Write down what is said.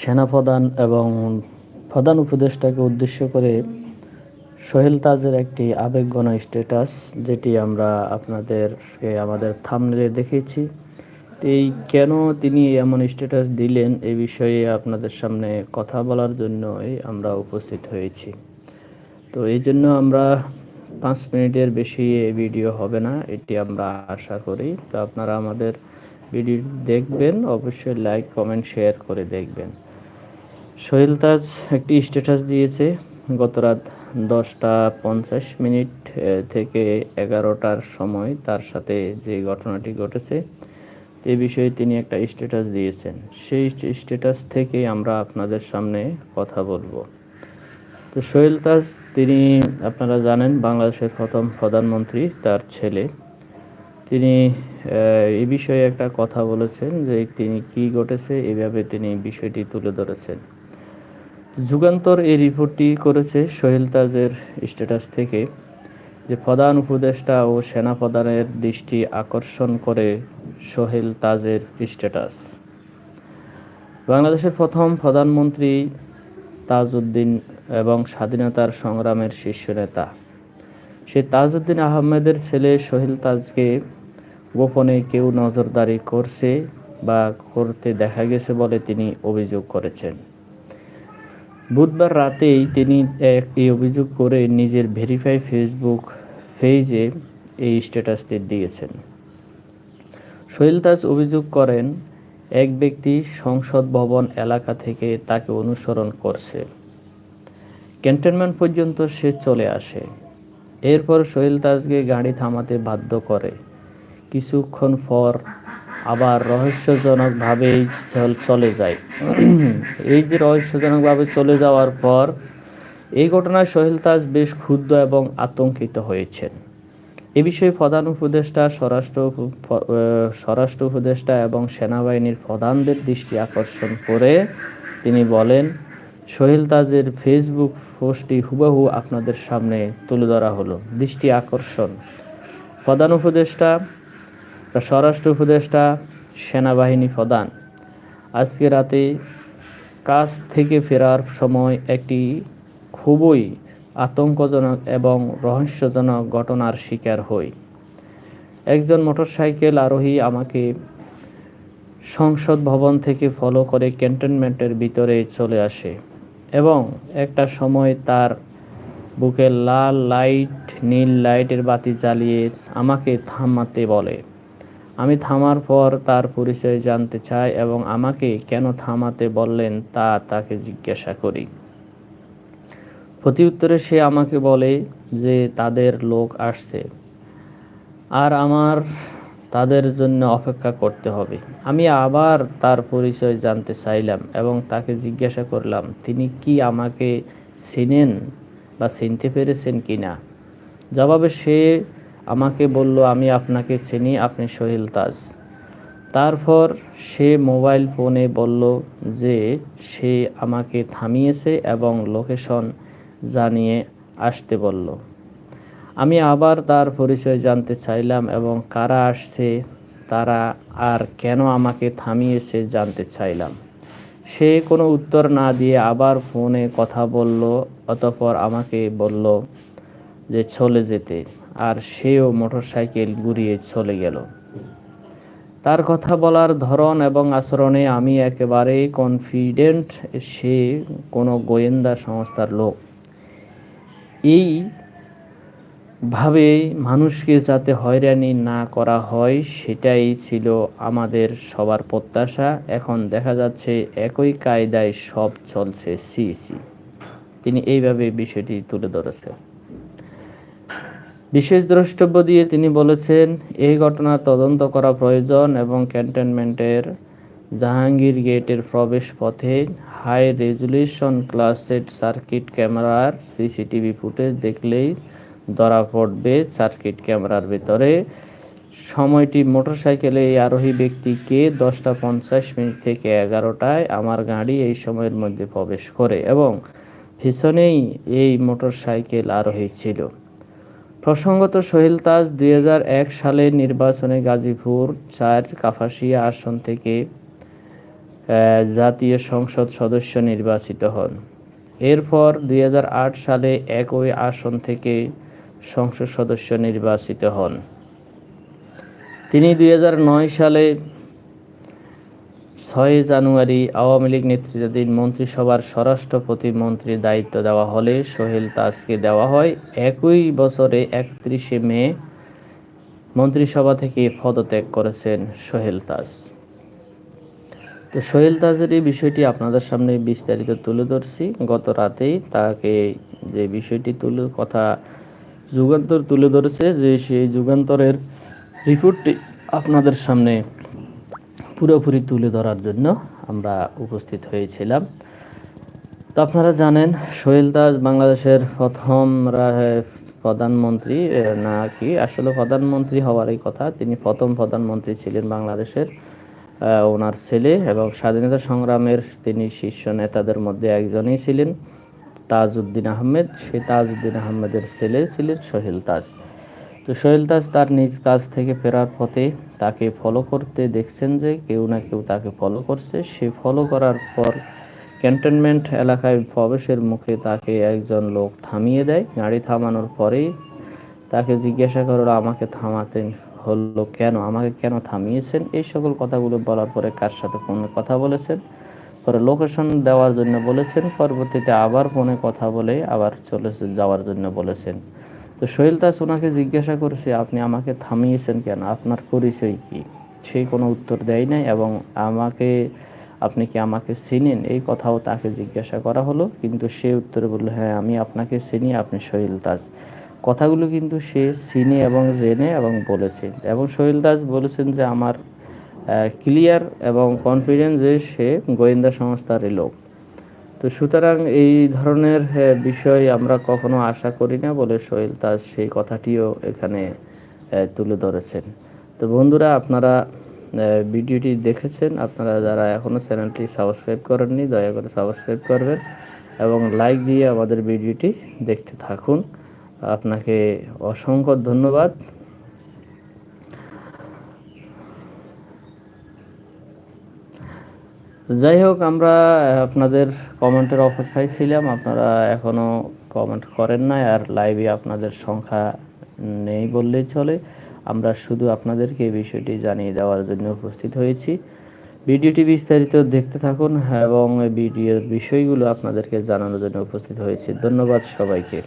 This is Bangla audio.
সেনাপ্রধান এবং প্রধান উপদেষ্টাকে উদ্দেশ্য করে সোহেল তাজের একটি আবেগঘন স্ট্যাটাস, যেটি আমরা আপনাদেরকে আমাদের থামনেলে দেখেছি এই কেন তিনি এমন স্ট্যাটাস দিলেন এ বিষয়ে আপনাদের সামনে কথা বলার জন্যই আমরা উপস্থিত হয়েছি। তো এই জন্য আমরা পাঁচ মিনিটের বেশি ভিডিও হবে না, এটি আমরা আশা করি। তো আপনারা আমাদের ভিডিও দেখবেন, অবশ্যই লাইক কমেন্ট শেয়ার করে দেখবেন। সোহেল তাজ একটি স্ট্যাটাস দিয়েছে, গত রাত দশটা পঞ্চাশ মিনিট থেকে এগারোটার সময় তার সাথে যে ঘটনাটি ঘটেছে এই বিষয়ে তিনি একটা স্ট্যাটাস দিয়েছেন। সেই স্ট্যাটাস থেকেই আমরা আপনাদের সামনে কথা বলব। তো সোহেল তাজ, তিনি, আপনারা জানেন, বাংলাদেশের প্রথম প্রধানমন্ত্রী, তার ছেলে। তিনি এ বিষয়ে একটা কথা বলেছেন যে তিনি কি ঘটেছে, এভাবে তিনি বিষয়টি তুলে ধরেছেন। যুগান্তর এই রিপোর্টটি করেছে সোহেল তাজের স্ট্যাটাস থেকে যে প্রধান উপদেষ্টা ও সেনাপ্রধানের দৃষ্টি আকর্ষণ করে সোহেল তাজের স্ট্যাটাস। বাংলাদেশের প্রথম প্রধানমন্ত্রী তাজউদ্দিন এবং স্বাধীনতার সংগ্রামের শীর্ষ নেতা। সেই তাজউদ্দিন আহমেদের ছেলে সোহেল তাজকে গোপনে কেউ নজরদারি করছে বা করতে দেখা গেছে বলে তিনি অভিযোগ করেছেন। বুধবার রাতেই তিনি এক, এই অভিযোগ করে নিজের ভেরিফাই ফেসবুক পেজে এই স্ট্যাটাসটি দিয়েছেন। সোহেল তাজ অভিযোগ করেন, এক ব্যক্তি সংসদ ভবন এলাকা থেকে তাকে অনুসরণ করছে। ক্যান্টনমেন্ট পর্যন্ত সে চলে আসে। এরপর সোহেল তাজকে গাড়ি থামাতে বাধ্য করে। কিছুক্ষণ পর আবার রহস্যজনকভাবেই চল- যায়। এই যে রহস্যজনকভাবে চলে যাওয়ার পর এই ঘটনায় সোহেল তাজ বেশ ক্ষুব্ধ এবং আতঙ্কিত হয়েছেন। এ বিষয়ে প্রধান উপদেষ্টা, স্বরাষ্ট্র স্বরাষ্ট্র উপদেষ্টা এবং সেনাবাহিনীর প্রধানদের দৃষ্টি আকর্ষণ করে তিনি বলেন সোহেল তাজের ফেসবুক পোস্টটি হুবহু আপনাদের সামনে তুলে ধরা হলো। দৃষ্টি আকর্ষণ। প্রধান উপদেষ্টা, স্বরাষ্ট্র উপদেষ্টা, সেনাবাহিনী প্রধান। আজকে রাতে কাজ থেকে ফেরার সময় একটি খুবই আতঙ্কজনক এবং রহস্যজনক ঘটনার শিকার হই। একজন মোটরসাইকেল আরোহী আমাকে সংসদ ভবন থেকে ফলো করে ক্যান্টনমেন্টের ভিতরে চলে আসে। এবং একটা সময় তার বুকে লাল লাইট, নীল লাইটের বাতি জ্বালিয়ে আমাকে থামাতে বলে। আমি থামার পর তার পরিচয় জানতে চাই এবং আমাকে কেন থামাতে বললেন তা তাকে জিজ্ঞাসা করি। প্রতি উত্তরে সে আমাকে বলে যে তাদের লোক আসছে। আর আমার তাদের জন্য অপেক্ষা করতে হবে। আমি আবার তার পরিচয় জানতে চাইলাম এবং তাকে জিজ্ঞাসা করলাম, তিনি কি আমাকে চিনেন বা চিনতে পেরেছেন কি না? জবাবে সে আমাকে বলল, আমি আপনাকে চিনি, আপনি সোহেল তাজ তারপর সে মোবাইল ফোনে বলল যে সে আমাকে থামিয়েছে এবং লোকেশন জানিয়ে আসতে বলল। আমি আবার তার পরিচয় জানতে চাইলাম এবং কারা আসছে, তারা আর কেন আমাকে থামিয়েছে জানতে চাইলাম। সে কোনো উত্তর না দিয়ে আবার ফোনে কথা বলল, অতপর আমাকে বলল যে চলে যেতে, আর সেও মোটরসাইকেল ঘুরিয়ে চলে গেল। তার কথা বলার ধরন এবং আচরণে আমি একেবারেই কনফিডেন্ট সে কোনো গোয়েন্দা সংস্থার লোক। এই ভাবে মানুষকে যাতে হয়রানি না করা হয়, সেটাই ছিল আমাদের সবার প্রত্যাশা। এখন দেখা যাচ্ছে একই কায়দায় সব চলছে সি সি তিনি এইভাবে বিষয়টি তুলে ধরেছেন। বিশেষ দ্রষ্টব্য দিয়ে তিনি বলেছেন, এই ঘটনা তদন্ত করা প্রয়োজন এবং ক্যান্টনমেন্টের জাহাঙ্গীর গেটের প্রবেশ পথে হাই রেজুলেশন ক্লাসেড সার্কিট ক্যামেরার সিসিটিভি ফুটেজ দেখলেই ধরা পড়বে সার্কিট ক্যামেরার ভেতরে। সময়টি মোটরসাইকেলে এই আরোহী ব্যক্তিকে দশটা পঞ্চাশ মিনিট থেকে এগারোটায় আমার গাড়ি এই সময়ের মধ্যে প্রবেশ করে এবং পিছনেই এই মোটরসাইকেল আরোহী ছিল। প্রসঙ্গত সোহেল তাজ দুই সালের নির্বাচনে গাজীপুর চার কাপাসিয়া আসন থেকে জাতীয় সংসদ সদস্য নির্বাচিত হন। এরপর দুই হাজার আট সালে একই আসন থেকে সংসদ সদস্য নির্বাচিত হন। তিনি দুই হাজার নয় সালে ছয় জানুয়ারি আওয়ামী লীগ নেতৃত্বাধীন মন্ত্রিসভার স্বরাষ্ট্র প্রতিমন্ত্রীর দায়িত্ব দেওয়া হলে সোহেল তাজকে দেওয়া হয়। একই বছরে একত্রিশে মে মন্ত্রিসভা থেকে পদত্যাগ করেছেন সোহেল তাজ। তো সোহেল তাজের এই বিষয়টি আপনাদের সামনে বিস্তারিত তুলে ধরছি। গত রাতেই তাকে যে বিষয়টি তুলে কথা যুগান্তর তুলে ধরেছে যে সেই যুগান্তরের রিপোর্টটি আপনাদের সামনে পুরোপুরি তুলে ধরার জন্য আমরা উপস্থিত হয়েছিলাম। তো আপনারা জানেন, সোহেল দাস বাংলাদেশের প্রথম প্রধানমন্ত্রী না কি, আসলে প্রধানমন্ত্রী হওয়ারই কথা। তিনি প্রথম প্রধানমন্ত্রী ছিলেন বাংলাদেশের ওনার ছেলে এবং স্বাধীনতা সংগ্রামের তিনি শীর্ষ নেতাদের মধ্যে একজনই ছিলেন। তাজউদ্দিন আহমেদ, সেই তাজউদ্দিন আহমেদের ছেলে ছিলেন সোহেল তাজ। তো সোহেল দাস তার নিজ কাজ থেকে ফেরার পথে তাকে ফলো করতে দেখছেন যে কেউ না কেউ তাকে ফলো করছে। সে ফলো করার পর ক্যান্টনমেন্ট এলাকায় প্রবেশের মুখে তাকে একজন লোক থামিয়ে দেয়। গাড়ি থামানোর পরেই তাকে জিজ্ঞাসা করল, আমাকে থামাতে হলো কেন? আমাকে কেন থামিয়েছেন? এই সকল কথাগুলো বলার পরে কার সাথে ফোনে কথা বলেছেন? পরে লোকেশন দেওয়ার জন্য বলেছেন, পরবর্তীতে আবার ফোনে কথা বলে আবার চলে যাওয়ার জন্য বলেছেন। তো সোহেল দাস ওনাকে জিজ্ঞাসা করছে, আপনি আমাকে থামিয়েছেন কেন? আপনার পরিচয় কি? সেই কোনো উত্তর দেয় নাই এবং আমাকে, আপনি কি আমাকে চিনেন? এই কথাও তাকে জিজ্ঞাসা করা হলো, কিন্তু সে উত্তরে বলল হ্যাঁ আমি আপনাকে চিনি, আপনি সোহেল দাস। কথাগুলো কিন্তু সে চিনে এবং জেনে এবং বলেছে। এবং সোহেল দাস বলেছেন যে, আমার ক্লিয়ার এবং কনফিডেন্ট যে সে গোয়েন্দা সংস্থারই লোক। তো সুতরাং এই ধরনের বিষয় আমরা কখনো আশা করি না বলে সোহেল তাজ সেই কথাটিও এখানে তুলে ধরেছেন। তো বন্ধুরা, আপনারা ভিডিওটি দেখেছেন, আপনারা যারা এখনও চ্যানেলটি সাবস্ক্রাইব করেননি, দয়া করে সাবস্ক্রাইব করবেন এবং লাইক দিয়ে আমাদের ভিডিওটি দেখতে থাকুন। আপনাকে অসংখ্য ধন্যবাদ। যাই হোক আমরা আপনাদের কমেন্টের অপেক্ষায় ছিলাম। আপনারা এখনও কমেন্ট করেন নাই, আর লাইভে আপনাদের সংখ্যা নেই বললেই চলে। আমরা শুধু আপনাদেরকে এই বিষয়টি জানিয়ে দেওয়ার জন্য উপস্থিত হয়েছি। ভিডিওটি বিস্তারিত দেখতে থাকুন এবং ভিডিওর বিষয়গুলো আপনাদেরকে জানানোর জন্য উপস্থিত হয়েছি। ধন্যবাদ সবাইকে।